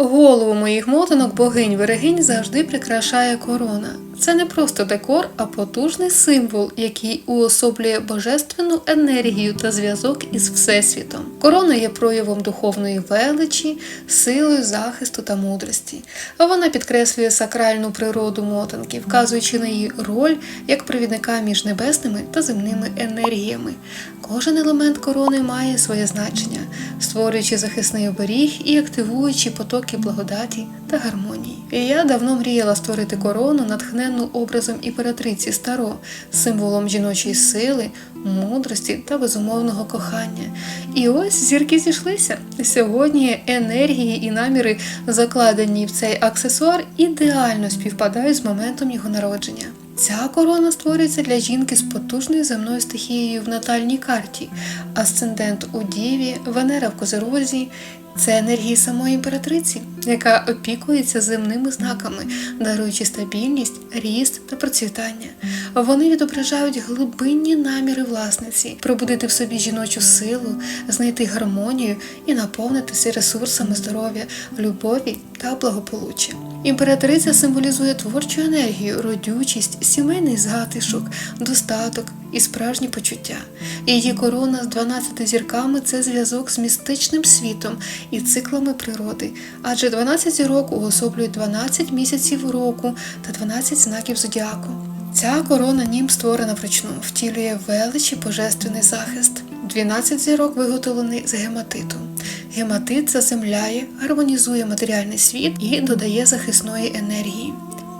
Голову моїх мотанок богинь берегинь завжди прикрашає корона. Це не просто декор, а потужний символ, який уособлює божественну енергію та зв'язок із Всесвітом. Корона є проявом духовної величі, силою захисту та мудрості. Вона підкреслює сакральну природу мотанки, вказуючи на її роль як провідника між небесними та земними енергіями. Кожен елемент корони має своє значення, створюючи захисний оберіг і активуючи потоки благодаті та гармонії. Я давно мріяла створити корону, натхненну образом імператриці Старо, символом жіночої сили, мудрості та безумовного кохання. І ось зірки зійшлися. Сьогодні енергії і наміри, закладені в цей аксесуар, ідеально співпадають з моментом його народження. Ця корона створюється для жінки з потужною земною стихією в натальній карті, асцендент у Діві, Венера в Козерозі. Це енергії самої імператриці, яка опікується земними знаками, даруючи стабільність, ріст та процвітання. Вони відображають глибинні наміри власниці, пробудити в собі жіночу силу, знайти гармонію і наповнитися ресурсами здоров'я, любові та благополуччя. Імператриця символізує творчу енергію, родючість, сімейний затишок, достаток і справжні почуття. Її корона з 12 зірками це зв'язок з містичним світом і циклами природи, адже 12 зірок уособлюють 12 місяців року та 12 знаків зодіаку. Ця корона нім створена вручну, втілює велич і божественний захист. 12 зірок виготовлені з гематиту. Гематит заземляє, гармонізує матеріальний світ і додає захисної енергії.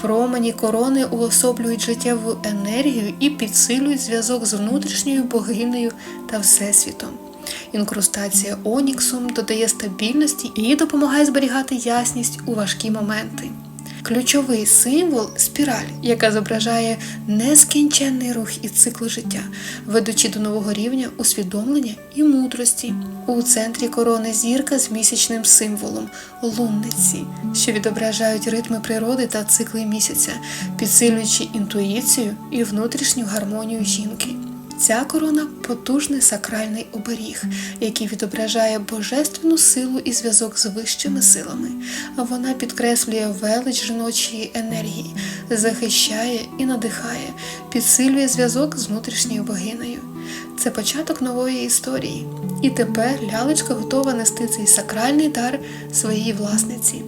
Промені корони уособлюють життєву енергію і підсилюють зв'язок з внутрішньою богинею та всесвітом. Інкрустація оніксом додає стабільності і допомагає зберігати ясність у важкі моменти. Ключовий символ спіраль, яка зображає нескінченний рух і цикл життя, ведучи до нового рівня усвідомлення і мудрості. У центрі корони зірка з місячним символом лунниці, що відображають ритми природи та цикли місяця, підсилюючи інтуїцію і внутрішню гармонію жінки. Ця корона потужний сакральний оберіг, який відображає божественну силу і зв'язок з вищими силами. Вона підкреслює велич жіночої енергії, захищає і надихає, підсилює зв'язок з внутрішньою богинею. Це початок нової історії. І тепер лялечка готова нести цей сакральний дар своїй власниці.